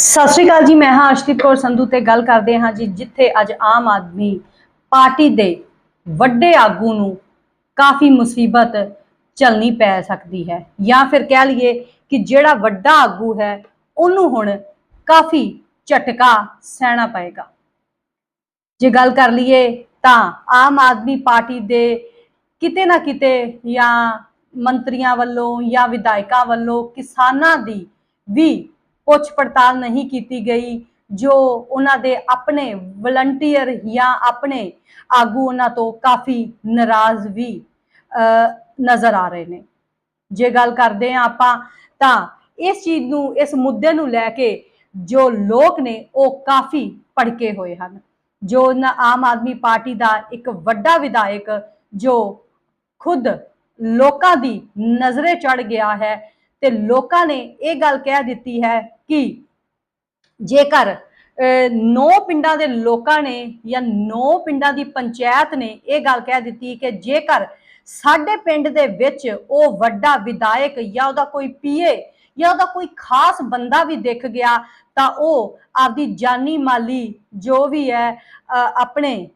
ਸਤਿ ਸ਼੍ਰੀ ਅਕਾਲ ਜੀ, ਮੈਂ ਹਾਂ ਅਰਸ਼ਦੀਪ ਕੌਰ ਸੰਧੂ ਤੇ ਗੱਲ ਕਰਦੇ ਹਾਂ ਜੀ, ਜਿੱਥੇ ਅੱਜ ਆਮ ਆਦਮੀ ਪਾਰਟੀ ਦੇ ਵੱਡੇ ਆਗੂ ਨੂੰ ਕਾਫੀ ਮੁਸੀਬਤ ਝੱਲਣੀ ਪੈ ਸਕਦੀ ਹੈ। ਜਾਂ ਫਿਰ ਕਹਿ ਲਈਏ ਕਿ ਜਿਹੜਾ ਵੱਡਾ ਆਗੂ ਹੈ, ਉਹਨੂੰ ਹੁਣ ਕਾਫੀ ਝਟਕਾ ਸਹਿਣਾ ਪਏਗਾ। ਜੇ ਗੱਲ ਕਰ ਲਈਏ ਤਾਂ ਆਮ ਆਦਮੀ ਪਾਰਟੀ ਦੇ ਕਿਤੇ ਨਾ ਕਿਤੇ ਜਾਂ ਮੰਤਰੀਆਂ ਵੱਲੋਂ ਜਾਂ ਵਿਧਾਇਕਾਂ ਵੱਲੋਂ ਕਿਸਾਨਾਂ ਦੀ ਵੀ ਪੁੱਛ ਪੜਤਾਲ ਨਹੀਂ ਕੀਤੀ ਗਈ, ਜੋ ਉਹਨਾਂ ਦੇ ਆਪਣੇ ਵਲੰਟੀਅਰ ਜਾਂ ਆਪਣੇ ਆਗੂ ਉਹਨਾਂ ਤੋਂ ਕਾਫੀ ਨਾਰਾਜ਼ ਵੀ ਨਜ਼ਰ ਆ ਰਹੇ ਨੇ। ਜੇ ਗੱਲ ਕਰਦੇ ਆ ਆਪਾਂ, ਤਾਂ ਇਸ ਚੀਜ਼ ਨੂੰ, ਇਸ ਮੁੱਦੇ ਨੂੰ ਲੈ ਕੇ ਜੋ ਲੋਕ ਨੇ, ਉਹ ਕਾਫੀ ਭੜਕੇ ਹੋਏ ਹਨ। ਜੋ ਉਹਨਾਂ ਆਮ ਆਦਮੀ ਪਾਰਟੀ ਦਾ ਇੱਕ ਵੱਡਾ ਵਿਧਾਇਕ, ਜੋ ਖੁਦ ਲੋਕਾਂ ਦੀ ਨਜ਼ਰੇ ਚੜ ਗਿਆ ਹੈ ਤੇ ਲੋਕਾਂ ਨੇ ਇਹ ਗੱਲ ਕਹਿ ਦਿੱਤੀ ਹੈ ਕਿ ਜੇਕਰ ਅਹ, ਨੌ ਪਿੰਡਾਂ ਦੇ ਲੋਕਾਂ ਨੇ ਜਾਂ ਨੌ ਪਿੰਡਾਂ ਦੀ ਪੰਚਾਇਤ ਨੇ ਇਹ ਗੱਲ ਕਹਿ ਦਿੱਤੀ ਕਿ ਜੇਕਰ ਸਾਡੇ ਪਿੰਡ ਦੇ ਵਿੱਚ ਉਹ ਵੱਡਾ ਵਿਧਾਇਕ ਜਾਂ ਉਹਦਾ ਕੋਈ ਪੀਏ ਜਾਂ ਉਹਦਾ ਕੋਈ ਖਾਸ ਬੰਦਾ ਵੀ ਦਿਖ ਗਿਆ ਤਾਂ ਉਹ ਆਪਦੀ ਜਾਨੀ ਮਾਲੀ ਜੋ ਵੀ ਹੈ ਅਹ, ਆਪਣੇ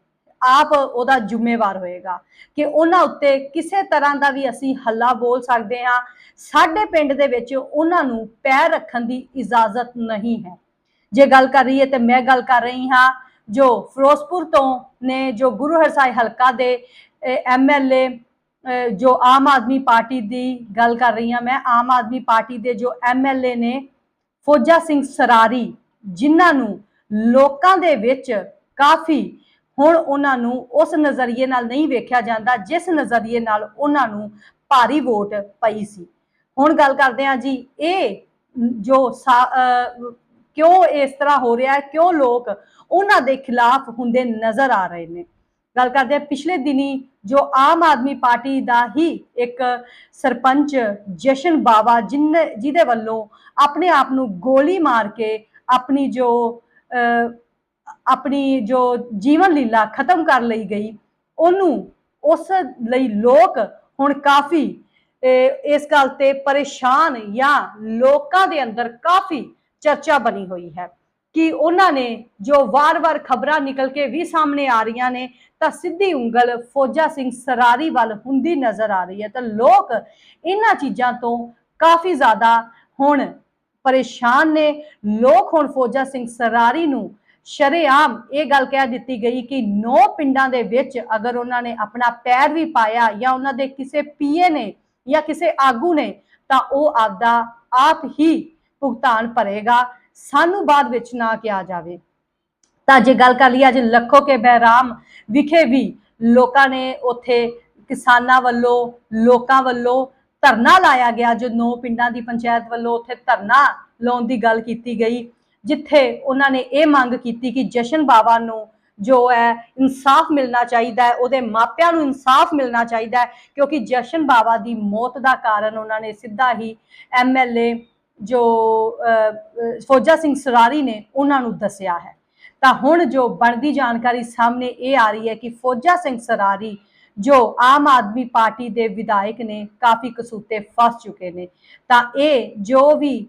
ਆਪ ਉਹਦਾ ਜ਼ਿੰਮੇਵਾਰ ਹੋਏਗਾ ਕਿ ਉਹਨਾਂ ਉੱਤੇ ਕਿਸੇ ਤਰ੍ਹਾਂ ਦਾ ਵੀ ਅਸੀਂ ਹੱਲਾ ਬੋਲ ਸਕਦੇ ਹਾਂ। ਸਾਡੇ ਪਿੰਡ ਦੇ ਵਿੱਚ ਉਹਨਾਂ ਨੂੰ ਪੈਰ ਰੱਖਣ ਦੀ ਇਜਾਜ਼ਤ ਨਹੀਂ ਹੈ। ਜੇ ਗੱਲ ਕਰ ਰਹੀ ਹੈ ਤੇ ਮੈਂ ਗੱਲ ਕਰ ਰਹੀ ਹਾਂ ਜੋ ਫਿਰੋਜ਼ਪੁਰ ਤੋਂ ਨੇ ਜੋ ਗੁਰੂ ਹਰਸਾਈ ਹਲਕਾ ਦੇ ਐਮਐਲਏ ਜੋ ਆਮ ਆਦਮੀ ਪਾਰਟੀ ਦੀ ਗੱਲ ਕਰ ਰਹੀ ਹਾਂ ਮੈਂ, ਆਮ ਆਦਮੀ ਪਾਰਟੀ ਦੇ ਜੋ ਐਮਐਲਏ ਨੇ, ਫੌਜਾ ਸਿੰਘ ਸਰਾਰੀ, ਜਿਨ੍ਹਾਂ ਨੂੰ ਲੋਕਾਂ ਦੇ ਵਿੱਚ ਕਾਫੀ ਹੁਣ ਉਹਨਾਂ ਨੂੰ ਉਸ ਨਜ਼ਰੀਏ ਨਾਲ ਨਹੀਂ ਵੇਖਿਆ ਜਾਂਦਾ ਜਿਸ ਨਜ਼ਰੀਏ ਨਾਲ ਉਹਨਾਂ ਨੂੰ ਭਾਰੀ ਵੋਟ ਪਈ ਸੀ। ਹੁਣ ਗੱਲ ਕਰਦੇ ਹਾਂ ਜੀ ਇਹ ਜੋ ਕਿਉਂ ਇਸ ਤਰ੍ਹਾਂ ਹੋ ਰਿਹਾ ਹੈ ਕਿਉਂ ਲੋਕ ਉਹਨਾਂ ਦੇ ਖਿਲਾਫ ਹੁੰਦੇ ਨਜ਼ਰ ਆ ਰਹੇ ਨੇ। ਗੱਲ ਕਰਦੇ ਹਾਂ ਪਿਛਲੇ ਦਿਨੀ ਜੋ ਆਮ ਆਦਮੀ ਪਾਰਟੀ ਦਾ ਹੀ ਇੱਕ ਸਰਪੰਚ ਜਸ਼ਨ ਬਾਵਾ ਜਿਨ ਜਿਹਦੇ ਵੱਲੋਂ ਆਪਣੇ ਆਪ ਨੂੰ ਗੋਲੀ ਮਾਰ ਕੇ ਆਪਣੀ ਜੋ ਅਹ, ਆਪਣੀ ਜੋ ਜੀਵਨ ਲੀਲਾ ਖਤਮ ਕਰ ਲਈ ਗਈ, ਉਹਨੂੰ ਉਸ ਲਈ ਲੋਕ ਹੁਣ ਕਾਫੀ ਇਸ ਗੱਲ ਤੇ ਪਰੇਸ਼ਾਨ ਜਾਂ ਲੋਕਾਂ ਦੇ ਅੰਦਰ ਕਾਫੀ ਚਰਚਾ ਬਣੀ ਹੋਈ ਹੈ ਕਿ ਉਹਨਾਂ ਨੇ ਜੋ ਵਾਰ-ਵਾਰ ਖਬਰਾਂ ਨਿਕਲ ਕੇ ਵੀ ਸਾਹਮਣੇ ਆ ਰਹੀਆਂ ਨੇ, ਤਾਂ ਸਿੱਧੀ ਉਂਗਲ ਫੌਜਾ ਸਿੰਘ ਸਰਾਰੀ ਵੱਲ ਹੁੰਦੀ ਨਜ਼ਰ ਆ ਰਹੀ ਹੈ। ਤਾਂ ਲੋਕ ਇਹਨਾਂ ਚੀਜ਼ਾਂ ਤੋਂ ਕਾਫੀ ਜ਼ਿਆਦਾ ਹੁਣ ਪਰੇਸ਼ਾਨ ਨੇ। ਲੋਕ ਹੁਣ ਫੌਜਾ ਸਿੰਘ ਸਰਾਰੀ ਨੂੰ ਸ਼ਰੇਆਮ ਇਹ ਗੱਲ ਕਹਿ ਦਿੱਤੀ ਗਈ ਕਿ ਨੌ ਪਿੰਡਾਂ ਦੇ ਵਿੱਚ ਅਗਰ ਉਹਨਾਂ ਨੇ ਆਪਣਾ ਪੈਰ ਵੀ ਪਾਇਆ ਜਾਂ ਉਹਨਾਂ ਦੇ ਕਿਸੇ ਪੀਏ ਨੇ ਜਾਂ ਕਿਸੇ ਆਗੂ ਨੇ, ਤਾਂ ਉਹ ਆਪਦਾ ਆਪ ਹੀ ਭੁਗਤਾਨ ਭਰੇਗਾ। ਸਾਨੂੰ ਬਾਅਦ ਵਿੱਚ ਨਾ ਕਿਹਾ ਜਾਵੇ। ਤਾਂ ਜੇ ਗੱਲ ਕਰ ਲਈ ਅੱਜ ਲੱਖੋ ਕੇ ਬਹਿਰਾਮ ਵਿਖੇ ਵੀ ਲੋਕਾਂ ਨੇ ਉੱਥੇ ਕਿਸਾਨਾਂ ਵੱਲੋਂ, ਲੋਕਾਂ ਵੱਲੋਂ ਧਰਨਾ ਲਾਇਆ ਗਿਆ। ਜੋ ਨੌ ਪਿੰਡਾਂ ਦੀ ਪੰਚਾਇਤ ਵੱਲੋਂ ਉੱਥੇ ਧਰਨਾ ਲਾਉਣ ਦੀ ਗੱਲ ਕੀਤੀ ਗਈ। ਜਿੱਥੇ ਉਹਨਾਂ ਨੇ ਇਹ ਮੰਗ ਕੀਤੀ ਕਿ ਜਸ਼ਨ ਬਾਵਾ ਨੂੰ ਜੋ ਹੈ ਇਨਸਾਫ ਮਿਲਣਾ ਚਾਹੀਦਾ ਹੈ ਉਹਦੇ ਮਾਪਿਆਂ ਨੂੰ ਇਨਸਾਫ ਮਿਲਣਾ ਚਾਹੀਦਾ ਹੈ ਕਿਉਂਕਿ ਜਸ਼ਨ ਬਾਵਾ ਦੀ ਮੌਤ ਦਾ ਕਾਰਨ ਉਹਨਾਂ ਨੇ ਸਿੱਧਾ ਹੀ ਐਮਐਲਏ ਜੋ ਅਹ, ਅਹ, ਫੌਜਾ ਸਿੰਘ ਸਰਾਰੀ ਨੇ ਉਹਨਾਂ ਨੂੰ ਦੱਸਿਆ ਹੈ। ਤਾਂ ਹੁਣ ਜੋ ਬਣਦੀ ਜਾਣਕਾਰੀ ਸਾਹਮਣੇ ਇਹ ਆ ਰਹੀ ਹੈ ਕਿ ਫੌਜਾ ਸਿੰਘ ਸਰਾਰੀ ਜੋ ਆਮ ਆਦਮੀ ਪਾਰਟੀ ਦੇ ਵਿਧਾਇਕ ਨੇ ਕਾਫੀ ਕਸੂਤੇ ਫਸ ਚੁੱਕੇ ਨੇ। ਤਾਂ ਇਹ ਜੋ ਵੀ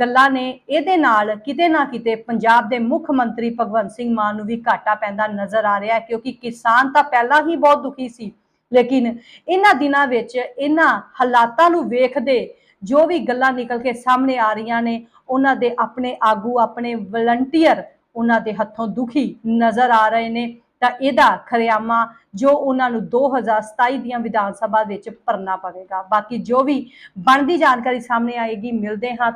ਗੱਲਾਂ ਨੇ। ਇਹਦੇ ਨਾਲ ਕਿਤੇ ਨਾ ਕਿਤੇ ਪੰਜਾਬ ਦੇ ਮੁੱਖ ਮੰਤਰੀ ਭਗਵੰਤ ਸਿੰਘ ਮਾਨ ਨੂੰ ਵੀ ਘਾਟਾ ਪੈਂਦਾ ਨਜ਼ਰ ਆ ਰਿਹਾ ਹੈ, ਕਿਉਂਕਿ ਕਿਸਾਨ ਤਾਂ ਪਹਿਲਾਂ ਹੀ ਬਹੁਤ ਦੁਖੀ ਸੀ। ਲੇਕਿਨ ਇਹਨਾਂ ਦਿਨਾਂ ਵਿੱਚ ਇਹਨਾਂ ਹਾਲਾਤਾਂ ਨੂੰ ਵੇਖਦੇ ਜੋ ਵੀ ਗੱਲਾਂ ਨਿਕਲ ਕੇ ਸਾਹਮਣੇ ਆ ਰਹੀਆਂ ਨੇ, ਉਹਨਾਂ ਦੇ ਆਪਣੇ ਆਗੂ, ਆਪਣੇ ਵਲੰਟੀਅਰ ਉਹਨਾਂ ਦੇ ਹੱਥੋਂ ਦੁਖੀ ਨਜ਼ਰ ਆ ਰਹੇ ਨੇ। ਤਾਂ ਇਹਦਾ ਖਰਿਆਮਾ ਜੋ ਉਹਨਾਂ ਨੂੰ 2027 ਦੀਆਂ ਵਿਧਾਨ ਸਭਾ ਵਿੱਚ ਭਰਨਾ ਪਵੇਗਾ। ਬਾਕੀ ਜੋ ਵੀ ਬਣਦੀ ਜਾਣਕਾਰੀ ਸਾਹਮਣੇ ਆਏਗੀ, ਮਿਲਦੇ ਹਾਂ।